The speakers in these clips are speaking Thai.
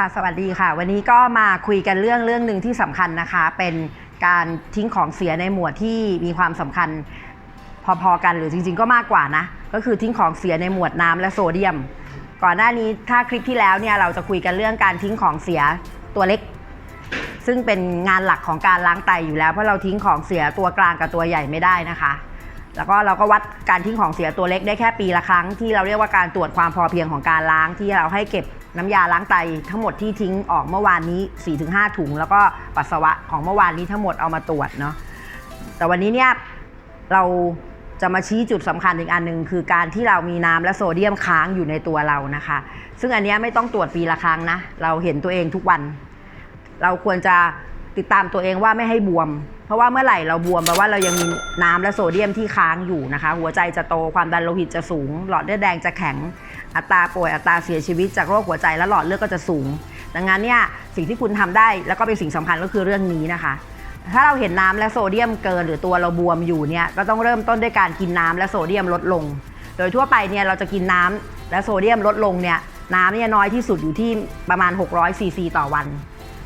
ค่ะ สวัสดีค่ะ วันนี้ก็มาคุยกันเรื่องเรื่องหนึ่งที่สำคัญนะคะ เป็นการทิ้งของเสียในหมวดที่มีความสำคัญพอๆกันหรือจริง ๆ ก็มากกว่านะ ก็คือทิ้งของเสียในหมวดน้ำและโซเดียม ก่อนหน้านี้ถ้าคลิปที่แล้วเนี่ยเราจะคุยกันเรื่องการทิ้งของเสียตัวเล็ก ซึ่งเป็นงานหลักของการล้างไตอยู่แล้วเพราะเราทิ้งของเสียตัวกลางกับตัวใหญ่ไม่ได้นะคะ แล้วก็เราก็วัดการทิ้งของเสียตัวเล็กได้แค่ปีละครั้ง ที่เราเรียกว่าการตรวจความพอเพียงของการล้างที่เราให้เก็บน้ำยาล้างไตทั้งหมดที่ทิ้งออกเมื่อวานนี้ 4-5 ถุง แล้วก็ปัสสาวะของเมื่อวานนี้ทั้งหมดเอามาตรวจเนาะแต่วันนี้เนี่ยเราจะมาชี้จุดสำคัญอีกอันหนึ่งคือการที่เรามีน้ำและโซเดียมค้างอยู่ในตัวเรานะคะ ซึ่งอันนี้ไม่ต้องตรวจปีละครั้งนะ เราเห็นตัวเองทุกวัน เราควรจะติดตามตัวเองว่าไม่ให้บวม เพราะว่าเมื่อไหร่เราบวมแปลว่าเรายังมีน้ำและโซเดียมที่ค้างอยู่นะคะ หัวใจจะโตความดันโลหิตจะสูง หลอดเลือดแดงจะแข็งอัตราป่วยอัตราเสียชีวิตจากโรคหัวใจและหลอดเลือดก็จะสูง ดังนั้นเนี่ยสิ่งที่คุณทำได้แล้วก็เป็นสิ่งสำคัญก็คือเรื่องนี้นะคะ ถ้าเราเห็นน้ำและโซเดียมเกิน หรือตัวเราบวมอยู่เนี่ยก็ต้องเริ่มต้นด้วยการกินน้ำและโซเดียมลดลง โดยทั่วไปเนี่ยเราจะกินน้ำและโซเดียมลดลงเนี่ยน้ำเนี่ยน้อยที่สุดอยู่ที่ประมาณ 600ซีซีต่อวัน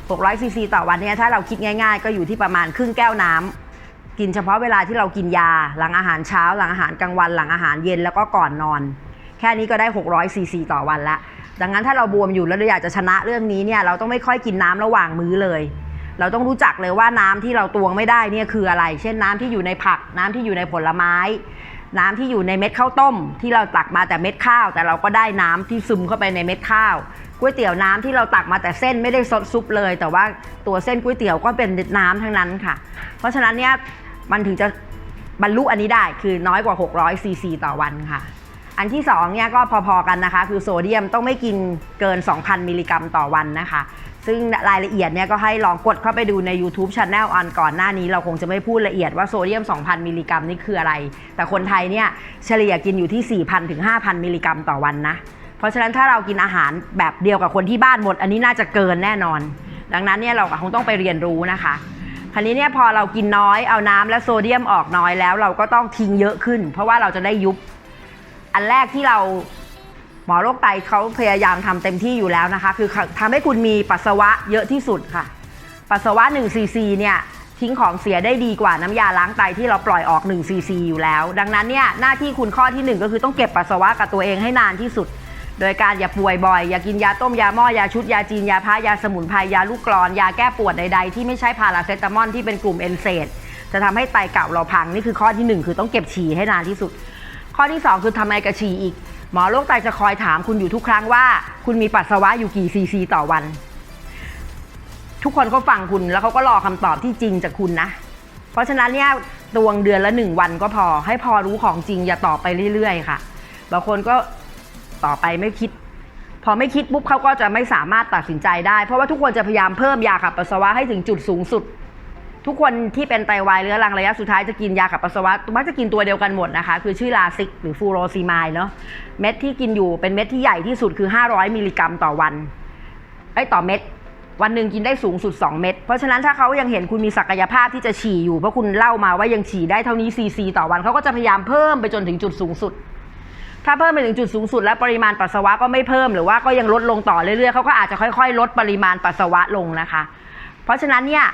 600ซีซีต่อวันเนี่ยถ้าเราคิดง่ายๆ ก็อยู่ที่ประมาณครึ่งแก้วน้ำกินเฉพาะเวลาที่เรากินยา หลังอาหารเช้า หลังอาหารกลางวัน หลังอาหารเย็นแล้วก็ก่อนนอน แค่นี้ก็ได้ 600ซีซีต่อวันละ ดังนั้นถ้าเราบวมอยู่แล้วเราอยากจะชนะเรื่องนี้เนี่ยเราต้องไม่ค่อยกินน้ำระหว่างมื้อเลย เราต้องรู้จักเลยว่าน้ำที่เราตวงไม่ได้เนี่ยคืออะไร เช่นน้ำที่อยู่ในผักน้ำที่อยู่ในผลไม้ น้ำที่อยู่ในเม็ดข้าวต้ม ที่เราตักมาแต่เม็ดข้าว แต่เราก็ได้น้ำที่ซึมเข้าไปในเม็ดข้าวก๋วยเตี๋ยวน้ำที่เราตักมาแต่เส้นไม่ได้ซดซุปเลย แต่ว่าตัวเส้นก๋วยเตี๋ยวก็เป็นน้ำทั้งนั้นค่ะ เพราะฉะนั้นเนี่ยมันถึงจะบรรลุอันนี้ได้คือน้อยกว่า 600ซีซีต่อวันค่ะ อันที่2เนี่ยก็พอๆกันนะคะ คือโซเดียมต้องไม่กินเกิน 2,000 มิลลิกรัมต่อวันนะคะ ซึ่งรายละเอียดเนี่ยก็ให้ลองกดเข้าไปดูใน YouTube Channel อันก่อนหน้านี้เราคงจะไม่พูดละเอียดว่าโซเดียม 2,000 มิลลิกรัมนี่คืออะไร แต่คนไทยเนี่ยเฉลี่ยกินอยู่ที่ 4,000 ถึง 5,000 มิลลิกรัมต่อวันนะ เพราะฉะนั้นถ้าเรากินอาหารแบบเดียวกับคนที่บ้านหมด อันนี้น่าจะเกินแน่นอน ดังนั้นเนี่ยเราคงต้องไปเรียนรู้นะคะคราวนี้เนี่ยพอเรากินน้อยเอาน้ำและโซเดียมออกน้อยแล้ว เราก็ต้องทิ้งเยอะขึ้น เพราะว่าเราจะได้ยุบ อันแรกที่เรา หมอโรคไตเขาพยายามทำเต็มที่อยู่แล้วนะคะ คือทำให้คุณมีปัสสาวะเยอะที่สุดค่ะ ปัสสาวะ1ซีซีเนี่ยทิ้งของเสียได้ดีกว่าน้ำยาล้างไตที่เราปล่อยออก1ซีซีอยู่แล้ว ดังนั้นเนี่ยหน้าที่คุณข้อที่หนึ่งก็คือต้องเก็บปัสสาวะกับตัวเองให้นานที่สุด โดยการอย่าป่วยบ่อย อย่ากินยาต้มยาหม้อยาชุดยาจีนยาพายาสมุนไพรยาลูกกรอน ยาแก้ปวดใดๆ ที่ไม่ใช่พาราเซตามอลที่เป็นกลุ่มเอนเซดจะทำให้ไตเก่าเราพังนี่คือข้อที่หนึ่งคือต้องเก็บฉี่ให้นานที่สุด ข้อที่ 2 คือทำไงกับฉี่อีก หมอโรคไตจะคอยถามคุณอยู่ทุกครั้งว่า คุณมีปัสสาวะอยู่กี่ซีซีต่อวัน ทุกคนเขาฟังคุณแล้วเขาก็รอคำตอบที่จริงจากคุณนะ เพราะฉะนั้นเนี่ยตวงเดือนละหนึ่งวันก็พอ ให้พอรู้ของจริงอย่าตอบไปเรื่อยๆ ค่ะ บางคนก็ต่อไปไม่คิด พอไม่คิดปุ๊บเขาก็จะไม่สามารถตัดสินใจได้ เพราะว่าทุกคนจะพยายามเพิ่มยาขับปัสสาวะให้ถึงจุดสูงสุด ทุกคนที่เป็นไตวายเรื้อรังระยะสุดท้ายจะกินยาขับปัสสาวะมักจะกินตัวเดียวกันหมดนะคะ คือชื่อลาซิกหรือฟูโรซีมายเนาะเม็ดที่กินอยู่เป็นเม็ดที่ใหญ่ที่สุดคือ 500 มิลลิกรัมต่อวันไอ้ต่อเม็ดวันหนึ่งกินได้สูงสุด 2 เม็ด เพราะฉะนั้นถ้าเขายังเห็นคุณมีศักยภาพที่จะฉี่อยู่ เพราะคุณเล่ามาว่ายังฉี่ได้เท่านี้ซีซีต่อวันเขาก็จะพยายามเพิ่มไปจนถึงจุดสูงสุด ถ้าเพิ่มไปถึงจุดสูงสุด แล้วปริมาณปัสสาวะก็ไม่เพิ่มหรือว่าก็ยังลดลงต่อเรื่อยๆเขาก็อาจจะค่อย ๆ ลดปริมาณปัสสาวะลงนะคะ เพราะฉะนั้นเนี่ย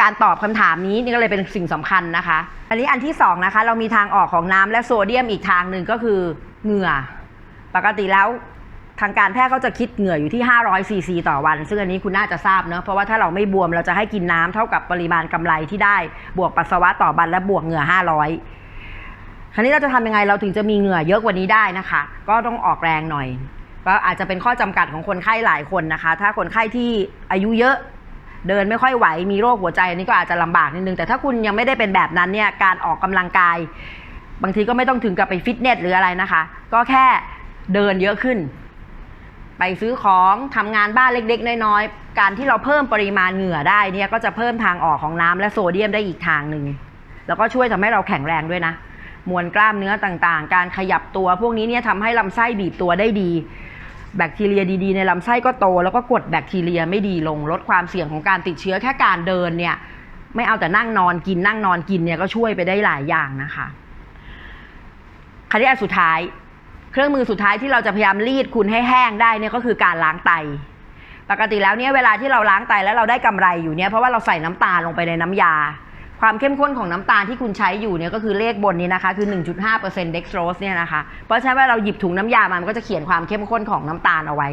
การตอบคำถามนี้นี่ก็เลยเป็นสิ่งสำคัญนะคะ อันนี้อันที่สองนะคะเรามีทางออกของน้ำและโซเดียมอีกทางหนึ่งก็คือเหงื่อ ปกติแล้วทางการแพทย์เขาจะคิดเหงื่ออยู่ที่ 500ซีซีต่อวัน ซึ่งอันนี้คุณน่าจะทราบเนอะเพราะว่าถ้าเราไม่บวมเราจะให้กินน้ำเท่ากับปริมาณกำไรที่ได้ บวกปัสสาวะต่อวันและบวกเหงื่อ 500 คราวนี้เราจะทำยังไงเราถึงจะมีเหงื่อเยอะกว่านี้ได้นะคะ ก็ต้องออกแรงหน่อย ก็อาจจะเป็นข้อจำกัดของคนไข้หลายคนนะคะ ถ้าคนไข้ที่อายุเยอะ เดินไม่ค่อยไหวมีโรคหัวใจอันนี้ก็อาจจะลำบากนิดนึง แต่ถ้าคุณยังไม่ได้เป็นแบบนั้นเนี่ยการออกกำลังกาย บางทีก็ไม่ต้องถึงกับไปฟิตเนสหรืออะไรนะคะ ก็แค่เดินเยอะขึ้น ไปซื้อของทำงานบ้านเล็ก ๆ น้อยๆการที่เราเพิ่มปริมาณเหงื่อได้เนี่ยก็จะเพิ่มทางออกของน้ำและโซเดียมได้อีกทางหนึ่งแล้วก็ช่วยทำให้เราแข็งแรงด้วยนะมวลกล้ามเนื้อต่างๆ การขยับตัวพวกนี้เนี่ยทำให้ลำไส้บีบตัวได้ดี แบคทีเรียดีๆในลำไส้ก็โต แล้วก็กดแบคทีเรียไม่ดีลงลดความเสี่ยงของการติดเชื้อแค่การเดินเนี่ยไม่เอาแต่นั่งนอนกินนั่งนอนกินเนี่ยก็ช่วยไปได้หลายอย่างนะคะคราวนี้อันสุดท้าย เครื่องมือสุดท้ายที่เราจะพยายามรีดคุณให้แห้งได้เนี่ยก็คือการล้างไต ปกติแล้วเนี่ยเวลาที่เราล้างไตแล้วเราได้กำไรอยู่เนี่ยเพราะว่าเราใส่น้ำตาลลงไปในน้ำยา ความเข้มข้นของน้ำตาลที่คุณใช้อยู่เนี่ยก็คือเลขบนนี้นะคะ คือ 1.5% dextrose เนี่ยนะคะ เพราะฉะนั้นเวลาเราหยิบถุงน้ำยามามันก็จะเขียนความเข้มข้นของน้ำตาลเอาไว้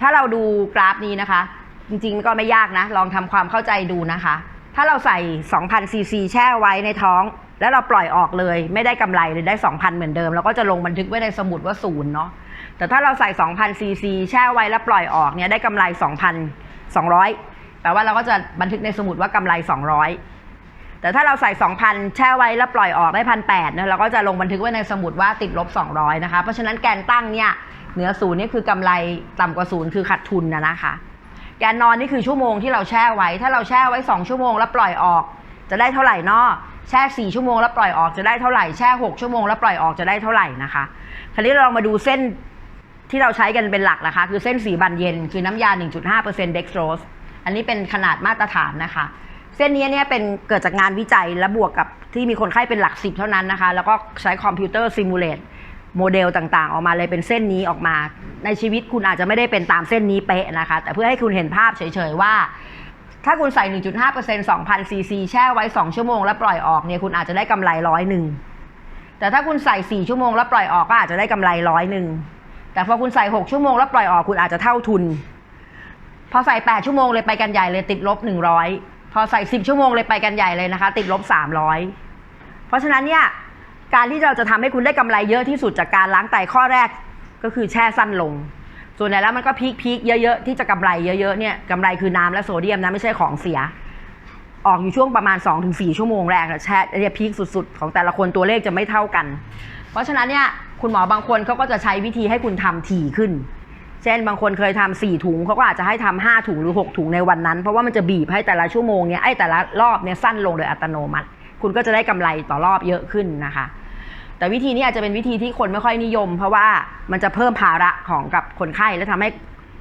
ถ้าเราดูกราฟนี้นะคะ จริงๆก็ไม่ยากนะ ลองทำความเข้าใจดูนะคะ ถ้าเราใส่ 2,000ซีซีแช่ไว้ในท้อง แล้วเราปล่อยออกเลย ไม่ได้กำไรเลยได้ 2,000 เหมือนเดิมเราก็จะลงบันทึกไว้ในสมุดว่าศูนย์เนาะแต่ถ้าเราใส่ 2,000ซีซีแช่ไว้แล้วปล่อยออกเนี่ยได้กำไร 2,200 แปลว่าเราก็จะบันทึกในสมุดว่ากำไร 200 แต่ถ้าเราใส่ 2,000 แช่ไว้แล้วปล่อยออกได้พันแปดเนี่ยเราก็จะลงบันทึกไว้ในสมุดว่าติดลบ 200 นะคะ เพราะฉะนั้นแกนตั้งเนี่ยเหนือศูนย์นี่คือกำไรต่ำกว่าศูนย์คือขาดทุนนะนะคะแกนนอนนี่คือชั่วโมงที่เราแช่ไว้ ถ้าเราแช่ไว้ 2 ชั่วโมงแล้วปล่อยออก จะได้เท่าไหร่นอแช่ 4 ชั่วโมงแล้วปล่อยออกจะได้เท่าไหร่แช่ 6 ชั่วโมงแล้วปล่อยออกจะได้เท่าไหร่นะคะ คราวนี้เรามาดูเส้นที่เราใช้กันเป็นหลักนะคะ คือเส้นสีบันเย็น คือน้ำยา 1.5% dextrose อันนี้เป็นขนาดมาตรฐานนะคะ เส้นนี้เนี่ยเป็นเกิดจากงานวิจัยและบวกกับที่มีคนไข้เป็นหลักสิบเท่านั้นนะคะ แล้วก็ใช้คอมพิวเตอร์ซิมูเลตโมเดลต่างๆ ออกมาเลยเป็นเส้นนี้ออกมา ในชีวิตคุณอาจจะไม่ได้เป็นตามเส้นนี้เป๊ะนะคะ แต่เพื่อให้คุณเห็นภาพเฉยๆว่า ถ้าคุณใส่ 1.5% 2,000ซีซีแช่ไว้ 2 ชั่วโมงแล้วปล่อยออกเนี่ยคุณอาจจะได้กำไรร้อยหนึ่งแต่ถ้าคุณใส่ 4 ชั่วโมงแล้วปล่อยออกก็อาจจะได้กำไรร้อยหนึ่งแต่พอคุณใส่ 6 ชั่วโมงแล้วปล่อยออกคุณอาจจะเท่าทุน พอใส่ 8 ชั่วโมงเลยไปกันใหญ่เลยติดลบ 100 พอใส่ 10 ชั่วโมงเลยไปกันใหญ่เลยนะคะ ติดลบ 300 เพราะฉะนั้นเนี่ยการที่เราจะทำให้คุณได้กำไรเยอะที่สุดจากการล้างไตข้อแรกก็คือแช่สั้นลง ส่วนใหญ่แล้วมันก็พีคพีคเยอะๆที่จะกำไรเยอะๆเนี่ยกำไรคือน้ำและโซเดียมนะไม่ใช่ของเสีย ออกอยู่ช่วงประมาณ 2-4 ชั่วโมงแรกนะแช่เนี่ยพีคสุดๆ ของแต่ละคนตัวเลขจะไม่เท่ากัน เพราะฉะนั้นเนี่ยคุณหมอบางคนเขาก็จะใช้วิธีให้คุณทำถี่ขึ้น เช่นบางคนเคยทำสี่ถุงเขาก็อาจจะให้ทำห้าถุงหรือหกถุงในวันนั้น เพราะว่ามันจะบีบให้แต่ละชั่วโมงเนี่ยไอ้แต่ละรอบเนี่ยสั้นลงโดยอัตโนมัติ คุณก็จะได้กำไรต่อรอบเยอะขึ้นนะคะ แต่วิธีนี้อาจจะเป็นวิธีที่คนไม่ค่อยนิยม เพราะว่ามันจะเพิ่มภาระของกับคนไข้และทำให้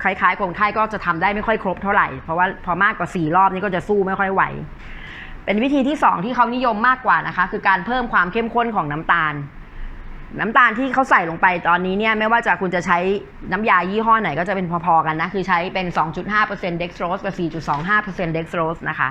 คล้ายๆคนไข้ก็จะทำได้ไม่ค่อยครบเท่าไหร่ เพราะว่าพอมากกว่าสี่รอบนี้ก็จะสู้ไม่ค่อยไหว เป็นวิธีที่สองที่เขานิยมมากกว่านะคะ คือการเพิ่มความเข้มข้นของน้ำตาล น้ำตาลที่เขาใส่ลงไปตอนนี้เนี่ยไม่ว่าจะคุณจะใช้น้ำยายี่ห้อไหนก็จะเป็นพอๆกันนะ คือใช้เป็น 2.5% dextrose กับ 4.25% dextrose นะคะ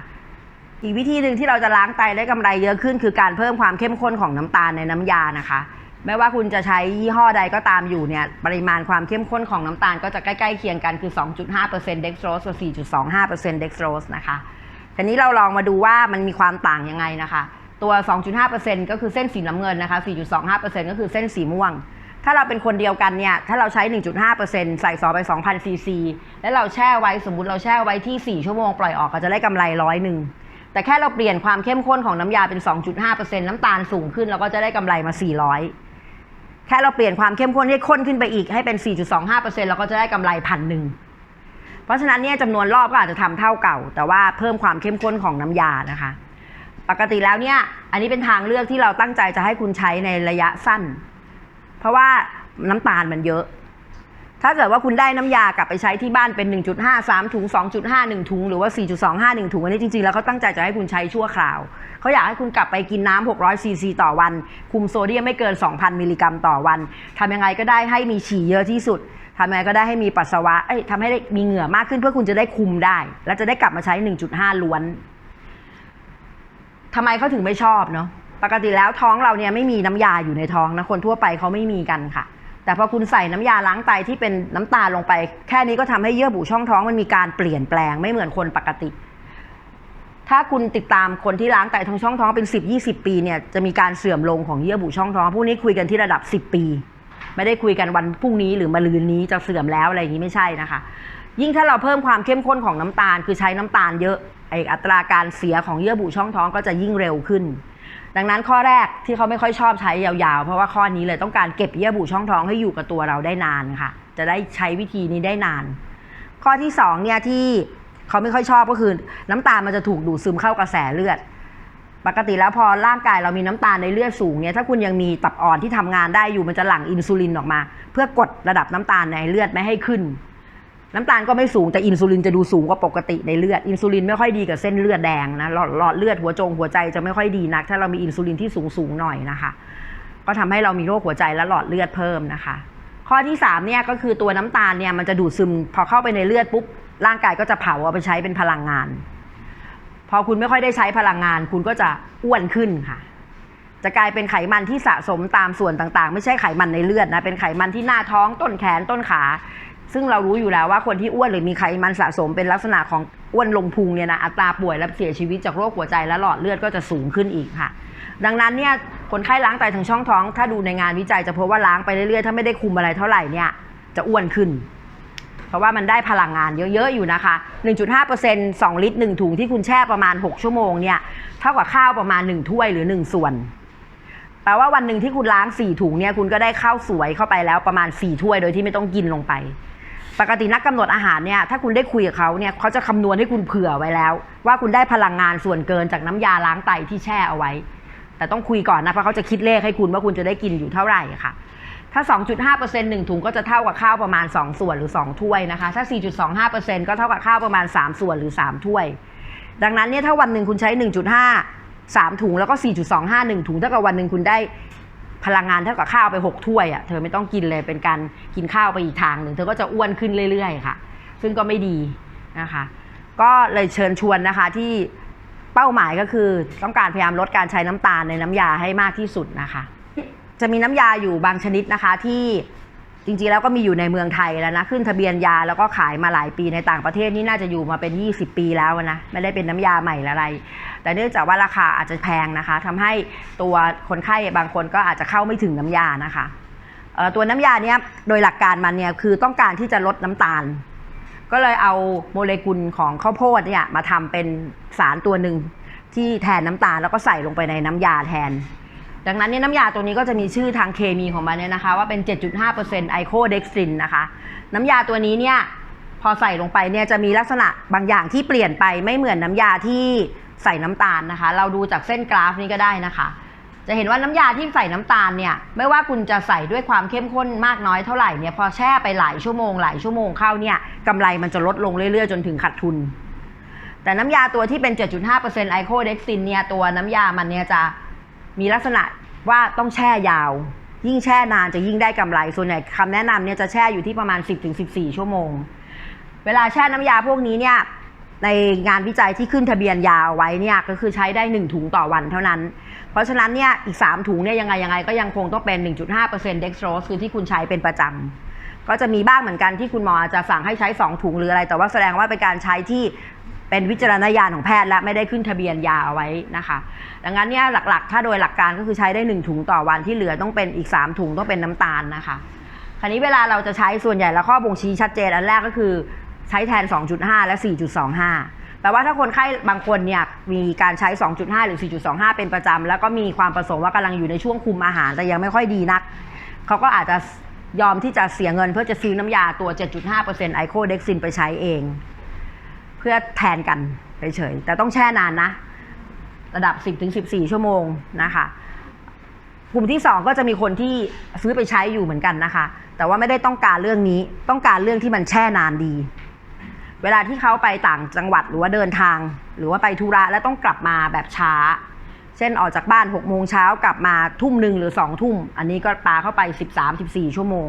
อีกวิธีหนึ่งที่เราจะล้างไตได้กำไรเยอะขึ้น คือการเพิ่มความเข้มข้นของน้ำตาลในน้ำยานะคะ ไม่ว่าคุณจะใช้ยี่ห้อใดก็ตามอยู่เนี่ยปริมาณความเข้มข้นของน้ำตาลก็จะใกล้ๆเคียงกันคือ 2.5% dextrose กับ 4.25% dextrose นะคะทีนี้เราลองมาดูว่ามันมีความต่างยังไงนะคะ ตัว 2.5%ก็คือเส้นสีน้ำเงินนะคะ 4.25%ก็คือเส้นสีม่วง ถ้าเราเป็นคนเดียวกันเนี่ย ถ้าเราใช้ 1.5%ใส่ซอไป 2,000 ซีซี แล้วเราแช่ไว้ สมมุติเราแช่ไว้ที่ 4 ชั่วโมงปล่อยออกก็จะได้กำไรร้อยหนึ่ง แต่แค่เราเปลี่ยนความเข้มข้นของน้ำยาเป็น 2.5%น้ำตาลสูงขึ้นเราก็จะได้กำไรมา 400 แค่เราเปลี่ยนความเข้มข้นให้ข้นขึ้นไปอีกให้เป็น 4.25%เราก็จะได้กำไรพันหนึ่งเพราะฉะนั้นเนี่ยจำนวนรอบก็อาจจะทำเท่าเก่า แต่ว่าเพิ่มความเข้มข้นของน้ำยานะคะ ปกติแล้วเนี่ยอันนี้เป็นทางเลือกที่เราตั้งใจจะให้คุณใช้ในระยะสั้น เพราะว่าน้ำตาลมันเยอะ ถ้าเกิดว่าคุณได้น้ำยากลับไปใช้ที่บ้านเป็น 1.5 3ถุง2.5 1 ถุง หรือว่า 4.25 1 ถุง อันนี้จริงๆ แล้วเขาตั้งใจจะให้คุณใช้ชั่วคราว เขาอยากให้คุณกลับไปกินน้ำ600ซีซีต่อวัน คุมโซเดียมไม่เกิน 2,000 มิลลิกรัมต่อวันทำยังไงก็ได้ให้มีฉี่เยอะที่สุดทำยังไงก็ได้ให้มีปัสสาวะเอ้ยทำให้มีเหงื่อมากขึ้นเพื่อคุณจะได้คุมได้ และจะได้กลับมาใช้ 1.5 ล้วน ทำไมเขาถึงไม่ชอบเนาะปกติแล้วท้องเราเนี่ยไม่มีน้ำยาอยู่ในท้องนะคนทั่วไปเขาไม่มีกันค่ะ แต่พอคุณใส่น้ำยาล้างไตที่เป็นน้ำตาลลงไป แค่นี้ก็ทำให้เยื่อบุช่องท้องมันมีการเปลี่ยนแปลงไม่เหมือนคนปกติ ถ้าคุณติดตามคนที่ล้างไตทางช่องท้องเป็น 10 20 ปีเนี่ยจะมีการเสื่อมลงของเยื่อบุช่องท้องพวกนี้คุยกันที่ระดับ 10 ปี ไม่ได้คุยกันวันพรุ่งนี้หรือมะรืนนี้จะเสื่อมแล้วอะไรอย่างนี้ไม่ใช่นะคะ ยิ่งถ้าเราเพิ่มความเข้มข้นของน้ำตาลคือใช้น้ำตาลเยอะ ไออัตราการเสียของเยื่อบุช่องท้องก็จะยิ่งเร็วขึ้น ดังนั้นข้อแรกที่เขาไม่ค่อยชอบใช้ยาวๆ เพราะว่าข้อนี้เลยต้องการเก็บเยื่อบุช่องท้องให้อยู่กับตัวเราได้นานค่ะ จะได้ใช้วิธีนี้ได้นาน ข้อที่สองเนี่ยที่เขาไม่ค่อยชอบก็คือ น้ำตาลมันจะถูกดูดซึมเข้ากระแสเลือด ปกติแล้วพอร่างกายเรามีน้ำตาลในเลือดสูงเนี่ยถ้าคุณยังมีตับอ่อนที่ทำงานได้อยู่มันจะหลั่งอินซูลินออกมา เพื่อกดระดับน้ำตาลในเลือดไม่ให้ขึ้น น้ำตาลก็ไม่สูงแต่อินซูลินจะดูสูงกว่าปกติในเลือดอินซูลินไม่ค่อยดีกับเส้นเลือดแดงนะหลอดหลอดเลือดหัวจงหัวใจจะไม่ค่อยดีนัก ถ้าเรามีอินซูลินที่สูงสูงหน่อยนะคะ ก็ทำให้เรามีโรคหัวใจและหลอดเลือดเพิ่มนะคะ ข้อที่สามเนี่ยก็คือตัวน้ำตาลเนี่ยมันจะดูดซึมพอเข้าไปในเลือดปุ๊บร่างกายก็จะเผาเอาไปใช้เป็นพลังงาน พอคุณไม่ค่อยได้ใช้พลังงาน คุณก็จะอ้วนขึ้นค่ะ จะกลายเป็นไขมันที่สะสมตามส่วนต่างๆ ไม่ใช่ไขมันในเลือดนะเป็นไขมันที่หน้าท้องต้นแขนต้นขา ซึ่งเรารู้อยู่แล้วว่าคนที่อ้วนหรือมีไขมันสะสมเป็นลักษณะของอ้วนลงพุงเนี่ยนะอัตราป่วยและเสียชีวิตจากโรคหัวใจและหลอดเลือดก็จะสูงขึ้นอีกค่ะ ดังนั้นเนี่ยคนไข้ล้างไตทางช่องท้อง ถ้าดูในงานวิจัยจะพบว่าล้างไปเรื่อยๆถ้าไม่ได้คุมอะไรเท่าไหร่เนี่ยจะอ้วนขึ้น เพราะว่ามันได้พลังงานเยอะๆอยู่นะคะ 1.5% 2 ลิตร 1 ถุงที่คุณแช่ประมาณ 6 ชั่วโมงเนี่ยเท่ากับข้าวประมาณ 1 ถ้วยหรือ 1 ส่วนแปลว่าวันหนึ่งที่คุณล้าง 4 ถุงเนี่ยคุณก็ได้ข้าวสวยเข้าไปแล้วประมาณ 4 ถ้วยโดยที่ไม่ต้องกินลงไป ปกตินักกำหนดอาหารเนี่ยถ้าคุณได้คุยกับเขาเนี่ยเขาจะคำนวณให้คุณเผื่อไว้แล้ว ว่าคุณได้พลังงานส่วนเกินจากน้ำยาล้างไตที่แช่เอาไว้ แต่ต้องคุยก่อนนะเพราะเขาจะคิดเลขให้คุณว่าคุณจะได้กินอยู่เท่าไหร่ค่ะ ถ้า 2.5%หนึ่งถุงก็จะเท่ากับข้าวประมาณ 2 ส่วนหรือ 2 ถ้วยนะคะถ้า 4.25%ก็เท่ากับข้าวประมาณ 3 ส่วนหรือ 3 ถ้วย ดังนั้นเนี่ยถ้าวันหนึ่งคุณใช้ 1.5 3 ถุงแล้วก็ 4.25 1ถุงเท่ากับวันหนึ่งคุณได้ พลังงานเท่ากับข้าวไป 6 ถ้วยอะ่ะเธอไม่ต้องกินเลยเป็นการกินข้าวไปอีกทางหนึ่งเธอก็จะอ้วนขึ้นเรื่อย ๆ ค่ะ ซึ่งก็ไม่ดีนะคะ ก็เลยเชิญชวนนะคะที่เป้าหมายก็คือต้องการพยายามลดการใช้น้ำตาลในน้ำยาให้มากที่สุดนะคะ จะมีน้ำยาอยู่บางชนิดนะคะที่จริงๆแล้วก็มีอยู่ในเมืองไทยแล้วนะขึ้นทะเบียนยาแล้วก็ขายมาหลายปีในต่างประเทศนี่น่าจะอยู่มาเป็น 20 ปีแล้วนะไม่ได้เป็นน้ำยาใหม่อะไร แต่เนื่องจากว่าราคาอาจจะแพงนะคะทำให้ตัวคนไข้บางคนก็อาจจะเข้าไม่ถึงน้ำยานะคะตัวน้ำยาเนี้ยโดยหลักการมันเนี่ยคือต้องการที่จะลดน้ำตาล ก็เลยเอาโมเลกุลของข้าวโพดเนี่ยมาทำเป็นสารตัวหนึ่งที่แทนน้ำตาลแล้วก็ใส่ลงไปในน้ำยาแทน ดังนั้นเนี่ยน้ำยาตัวนี้ก็จะมีชื่อทางเคมีของมันเนี่ยนะคะ ว่าเป็น 7.5%ไอโคเด็กซินนะคะ น้ำยาตัวนี้เนี่ยพอใส่ลงไปเนี่ยจะมีลักษณะบางอย่างที่เปลี่ยนไปไม่เหมือนน้ำยาที่ ใส่น้ำตาลนะคะ เราดูจากเส้นกราฟนี้ก็ได้นะคะ จะเห็นว่าน้ำยาที่ใส่น้ำตาลเนี่ย ไม่ว่าคุณจะใส่ด้วยความเข้มข้นมากน้อยเท่าไหร่เนี่ย พอแช่ไปหลายชั่วโมงหลายชั่วโมงเข้าเนี่ยกำไรมันจะลดลงเรื่อยๆ จนถึงขาดทุน แต่น้ำยาตัวที่เป็น 7.5%ไอโคเด็กซินเนี่ยตัวน้ำยามันเนี่ยจะมีลักษณะว่าต้องแช่ยาว ยิ่งแช่นานจะยิ่งได้กำไรส่วนใหญ่คำแนะนำเนี่ยจะแช่อยู่ที่ประมาณ 10-14 ชั่วโมง เวลาแช่น้ำยาพวกนี้เนี่ย ในงานวิจัยที่ขึ้นทะเบียนยาเอาไว้เนี่ยก็คือใช้ได้ 1 ถุงต่อวันเท่านั้น เพราะฉะนั้นเนี่ยอีก 3 ถุงเนี่ยยังไงยังไงก็ยังคงต้องเป็น 1.5%เด็กโ o สคือที่คุณใช้เป็นประจำก็จะมีบ้างเหมือนกันที่คุณหมอจะสั่งให้ใช้ 2 ถุงหรืออะไร แต่ว่าแสดงว่าเป็นการใช้ที่เป็นวิจารณญาณของแพทย์และไม่ได้ขึ้นทะเบียนยาเอาไว้นะคะ ดังนั้นเนี่ยหลักๆ ถ้าโดยหลักการก็คือใช้ได้ 1 ถุงต่อวันที่เหลือต้องเป็นอีก 3 ถุงต้องเป็นน้ำตาลนะคะ คราวนี้เวลาเราจะใช้ส่วนใหญ่แล้วข้อบ่งชี้ชัดเจนอันแรกก็คือ ใช้แทน 2.5 และ 4.25 แปลว่าถ้าคนไข้บางคนเนี่ยมีการใช้ 2.5 หรือ 4.25 เป็นประจำ แล้วก็มีความประสงค์ว่ากำลังอยู่ในช่วงคุมอาหาร แต่ยังไม่ค่อยดีนัก เขาก็อาจจะยอมที่จะเสียเงินเพื่อจะซื้อน้ำยาตัว 7.5%ไอโคเด็กซินไปใช้เอง เพื่อแทนกันเฉยๆ แต่ต้องแช่นานนะ ระดับ 10-14 ชั่วโมงนะคะกลุ่มที่ 2 ก็จะมีคนที่ซื้อไปใช้อยู่เหมือนกันนะคะ แต่ว่าไม่ได้ต้องการเรื่องนี้ ต้องการเรื่องที่มันแช่นานดี เวลาที่เขาไปต่างจังหวัดหรือว่าเดินทาง หรือว่าไปธุระแล้วต้องกลับมาแบบช้า เช่นออกจากบ้าน6โมงเช้ากลับมาทุ่มหนึ่งหรือ2ทุ่ม อันนี้ก็ปาเข้าไป 13-14 ชั่วโมง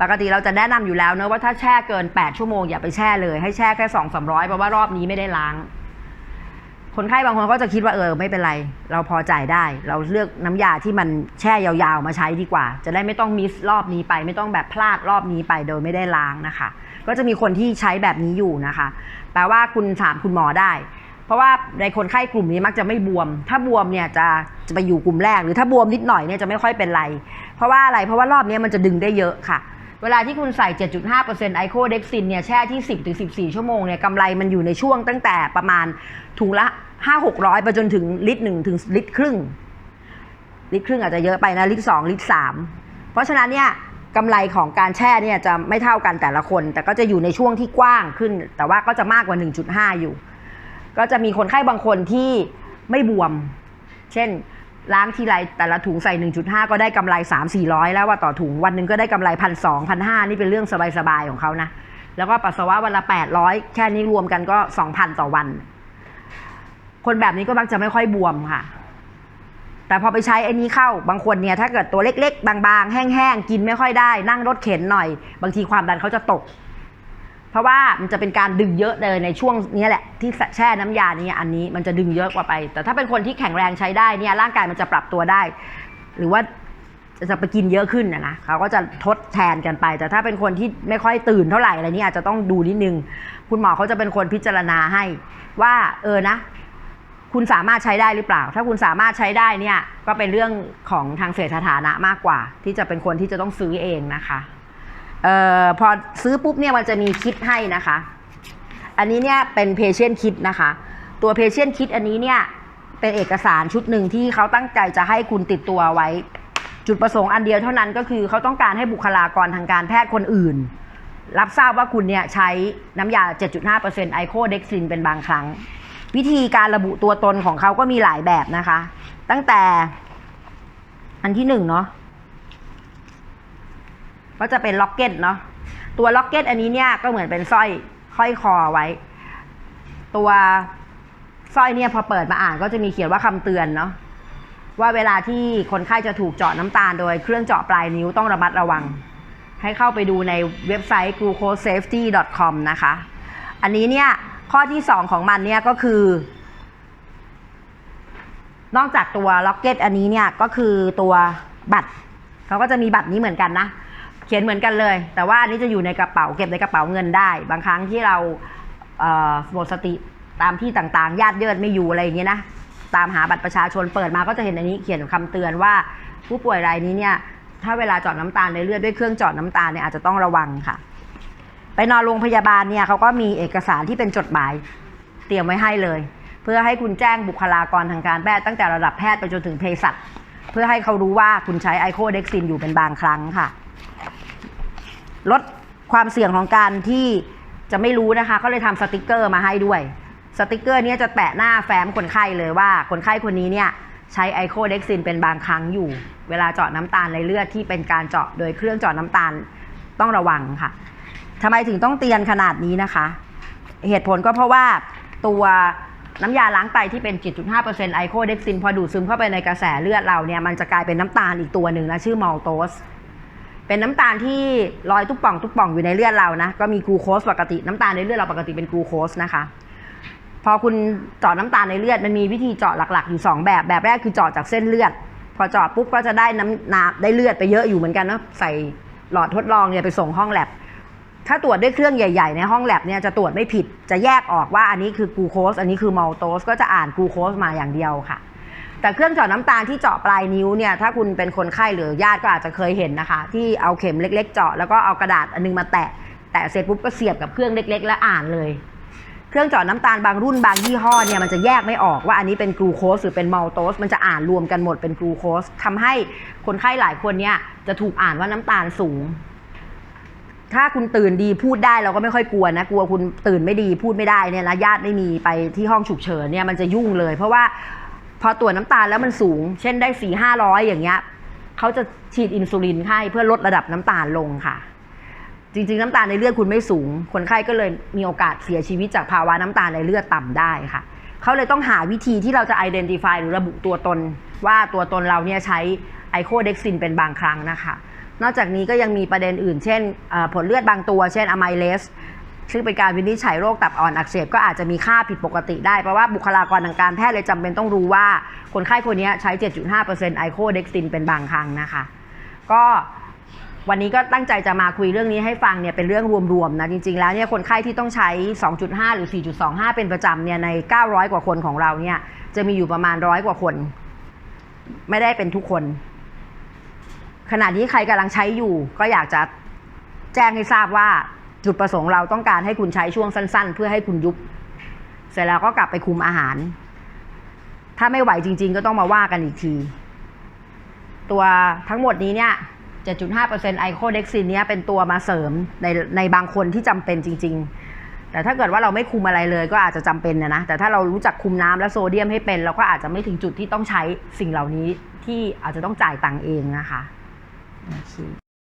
ปกติเราจะแนะนำอยู่แล้วเนอะว่าถ้าแช่เกิน 8 ชั่วโมงอย่าไปแช่เลยให้แช่แค่ 2-300เพราะว่ารอบนี้ไม่ได้ล้าง คนไข้บางคนก็จะคิดว่าเออไม่เป็นไร เราพอจ่ายได้ เราเลือกน้ำยาที่มันแช่ยาวๆมาใช้ดีกว่า จะได้ไม่ต้องมิสรอบนี้ไป ไม่ต้องแบบพลาดรอบนี้ไปโดยไม่ได้ล้างนะคะ ก็จะมีคนที่ใช้แบบนี้อยู่นะคะ แปลว่าคุณถามคุณหมอได้ เพราะว่าในคนไข้กลุ่มนี้มักจะไม่บวม ถ้าบวมเนี่ยจะจะไปอยู่กลุ่มแรก หรือถ้าบวมนิดหน่อยเนี่ยจะไม่ค่อยเป็นไร เพราะว่าอะไร เพราะว่ารอบนี้มันจะดึงได้เยอะค่ะ เวลาที่คุณใส่ 7.5%ไอโคเด็กซินเนี่ยแช่ที่ 10-14 ชั่วโมงเนี่ยกำไรมันอยู่ในช่วงตั้งแต่ประมาณถุงละ 5-600ไปจนถึงลิตรหนึ่งถึงลิตรครึ่งลิตรครึ่งอาจจะเยอะไปนะลิตรสองลิตรสามเพราะฉะนั้นเนี่ย กำไรของการแช่เนี่ยจะไม่เท่ากันแต่ละคน แต่ก็จะอยู่ในช่วงที่กว้างขึ้น แต่ว่าก็จะมากกว่า 1.5 อยู่ ก็จะมีคนไข้บางคนที่ไม่บวม เช่นล้างทีไรแต่ละถุงใส่ 1.5 ก็ได้กำไร 3 400 แล้วว่าต่อถุงวันหนึ่งก็ได้กำไรพันสองพันห้านี่เป็นเรื่องสบายๆของเขานะ แล้วก็ปัสสาวะวันละ 800 แค่นี้รวมกันก็ 2,000 ต่อวัน คนแบบนี้ก็มักจะไม่ค่อยบวมค่ะ แต่พอไปใช้ไอ้นี้เข้าบางคนเนี่ยถ้าเกิดตัวเล็กๆ บางๆ แห้งๆ กินไม่ค่อยได้ นั่งรถเข็นหน่อย บางทีความดันเขาจะตก เพราะว่ามันจะเป็นการดึงเยอะเลยในช่วงนี้แหละที่แช่น้ำยานี้อันนี้มันจะดึงเยอะกว่าไป แต่ถ้าเป็นคนที่แข็งแรงใช้ได้เนี่ยร่างกายมันจะปรับตัวได้ หรือว่าจะไปกินเยอะขึ้นนะนะเขาก็จะทดแทนกันไป แต่ถ้าเป็นคนที่ไม่ค่อยตื่นเท่าไหร่อะไรนี่อาจจะต้องดูนิดนึง คุณหมอเขาจะเป็นคนพิจารณาให้ ว่าเออนะ คุณสามารถใช้ได้หรือเปล่า ถ้าคุณสามารถใช้ได้เนี่ยก็เป็นเรื่องของทางเศรษฐฐานะมากกว่า ที่จะเป็นคนที่จะต้องซื้อเองนะคะเอ่อพอซื้อปุ๊บเนี่ยมันจะมีคิดให้นะคะ อันนี้เนี่ยเป็น patient kit นะคะ ตัว patient kit อันนี้เนี่ยเป็นเอกสารชุดหนึ่งที่เขาตั้งใจจะให้คุณติดตัวไว้ จุดประสงค์อันเดียวเท่านั้นก็คือเขาต้องการให้บุคลากรทางการแพทย์คนอื่น รับทราบว่าคุณเนี่ยใช้น้ำยา 7.5%ไอโคเด็กซินเป็นบางครั้ง วิธีการระบุตัวตนของเขาก็มีหลายแบบนะคะ ตั้งแต่อันที่หนึ่งเนาะก็จะเป็นล็อกเก็ตเนาะตัวล็อกเก็ตอันนี้เนี่ยก็เหมือนเป็นสร้อยห้อยคอไว้ ตัวสร้อยเนี่ยพอเปิดมาอ่านก็จะมีเขียนว่าคำเตือนเนาะว่าเวลาที่คนไข้จะถูกเจาะน้ำตาลโดยเครื่องเจาะปลายนิ้วต้องระมัดระวัง ให้เข้าไปดูในเว็บไซต์ glucosesafety.com นะคะ อันนี้เนี่ย ข้อที่2ของมันเนี่ยก็คือ นอกจากตัวล็อกเก็ตอันนี้เนี่ยก็คือตัวบัตรเขาก็จะมีบัตรนี้เหมือนกันนะ เขียนเหมือนกันเลย แต่ว่าอันนี้จะอยู่ในกระเป๋าเก็บในกระเป๋าเงินได้ บางครั้งที่เราหมดสติตามที่ต่างๆ ญาติเยิดไม่อยู่อะไรอย่างเงี้ยนะตามหาบัตรประชาชนเปิดมาก็จะเห็นอันนี้เขียนคำเตือนว่า ผู้ป่วยรายนี้เนี่ยถ้าเวลาจาะน้ำตาลในเลือดด้วยเครื่องจาะน้ำตาลเนี่ยอาจจะต้องระวังค่ะ ไปนอนโรงพยาบาลเนี่ยเขาก็มีเอกสารที่เป็นจดหมายเตรียมไว้ให้เลย เพื่อให้คุณแจ้งบุคลากรทางการแพทย์ตั้งแต่ระดับแพทย์ไปจนถึงเภสัชเพื่อให้เขารู้ว่าคุณใช้ไอโคเด็กซินอยู่เป็นบางครั้งค่ะ ลดความเสี่ยงของการที่จะไม่รู้นะคะ ก็เลยทำสติกเกอร์มาให้ด้วย สติกเกอร์นี้จะแปะหน้าแฟ้มคนไข้เลยว่า คนไข้คนนี้เนี่ยใช้ไอโคเด็กซินเป็นบางครั้งอยู่ เวลาเจาะน้ำตาลในเลือดที่เป็นการเจาะโดยเครื่องเจาะน้ำตาลต้องระวังค่ะ ทำไมถึงต้องเตือนขนาดนี้นะคะ เหตุผลก็เพราะว่าตัวน้ำยาล้างไตที่เป็น 7.5%ไอโคเด็กซินพอดูดซึมเข้าไปในกระแสเลือดเราเนี่ยมันจะกลายเป็นน้ำตาลอีกตัวหนึ่งนะชื่อมัลโตสเป็นน้ำตาลที่ลอยตุ๊บป่องตุ๊บป่องอยู่ในเลือดเรานะก็มีกลูโคสปกติน้ำตาลในเลือดเราปกติเป็นกลูโคสนะคะพอคุณเจาะน้ำตาลในเลือดมันมีวิธีเจาะหลัก ๆ อยู่ 2 แบบ แบบแรกคือเจาะจากเส้นเลือด พอเจาะปุ๊บก็จะได้น้ำน้ำได้เลือดไปเยอะอยู่เหมือนกันนะใส่หลอดทดลองเนี่ยไปส่งห้องแลบ ถ้าตรวจด้วยเครื่องใหญ่ ๆ ในห้องแลบเนี่ยจะตรวจไม่ผิด จะแยกออกว่าอันนี้คือกูโคส อันนี้คือมัลโตส ก็จะอ่านกูโคสมาอย่างเดียวค่ะ แต่เครื่องเจาะน้ำตาลที่เจาะปลายนิ้วเนี่ยถ้าคุณเป็นคนไข้หรือญาติก็อาจจะเคยเห็นนะคะ ที่เอาเข็มเล็ก ๆ เจาะแล้วก็เอากระดาษอันนึงมาแตะ แตะเสร็จปุ๊บก็เสียบกับเครื่องเล็ก ๆ แล้วอ่านเลย เครื่องเจาะน้ำตาลบางรุ่นบางยี่ห้อเนี่ยมันจะแยกไม่ออกว่าอันนี้เป็นกลูโคสหรือเป็นมัลโตส มันจะอ่านรวมกันหมดเป็นกลูโคสทำให้คนไข้หลายคนเนี่ยจะถูกอ่านว่าน้ำตาลสูง ถ้าคุณตื่นดีพูดได้เราก็ไม่ค่อยกลัวนะ กลัวคุณตื่นไม่ดีพูดไม่ได้เนี่ยนะญาติไม่มีไปที่ห้องฉุกเฉินเนี่ยมันจะยุ่งเลย เพราะว่าพอตรวจน้ำตาลแล้วมันสูง เช่นได้สี่ห้าร้อยอย่างเงี้ยเขาจะฉีดอินซูลินให้เพื่อลดระดับน้ำตาลลงค่ะ จริงๆ น้ำตาลในเลือดคุณไม่สูง คนไข้ก็เลยมีโอกาสเสียชีวิตจากภาวะน้ำตาลในเลือดต่ำได้ค่ะเขาเลยต้องหาวิธีที่เราจะ identify หรือระบุตัวตน ว่าตัวตนเราเนี่ยใช้ไอโคเด็กซินเป็นบางครั้งนะคะ นอกจากนี้ก็ยังมีประเด็นอื่น เช่นผลเลือดบางตัว เช่นอะไมเลสซึ่งเป็นการวินิจฉัยโรคตับอ่อนอักเสบก็อาจจะมีค่าผิดปกติได้ เพราะว่าบุคลากรทางการแพทย์เลยจำเป็นต้องรู้ว่า คนไข้คนนี้ใช้ 7.5%ไอโคเด็กซินเป็นบางครั้งนะคะ ก็วันนี้ก็ตั้งใจจะมาคุยเรื่องนี้ให้ฟังเนี่ยเป็นเรื่องรวมๆนะจริง ๆ แล้วเนี่ยคนไข้ที่ต้องใช้ 2.5 หรือ 4.25 เป็นประจำเนี่ยใน 900 กว่าคนของเราเนี่ยจะมีอยู่ประมาณร้อยกว่าคน ไม่ได้เป็นทุกคน ขณะที่ใครกำลังใช้อยู่ ก็อยากจะแจ้งให้ทราบว่าจุดประสงค์เราต้องการให้คุณใช้ช่วงสั้น ๆ เพื่อให้คุณยุบ เสร็จแล้วก็กลับไปคุมอาหาร ถ้าไม่ไหวจริง ๆ ก็ต้องมาว่ากันอีกที ตัวทั้งหมดนี้เนี่ย7.5%ไอโคเด็กซินเนี่ยเป็นตัวมาเสริมในในบางคนที่จำเป็นจริง ๆ แต่ถ้าเกิดว่าเราไม่คุมอะไรเลยก็อาจจะจำเป็นนะนะ แต่ถ้าเรารู้จักคุมน้ำและโซเดียมให้เป็น เราก็อาจจะไม่ถึงจุดที่ต้องใช้สิ่งเหล่านี้ที่อาจจะต้องจ่ายตังค์เองนะคะ โอเค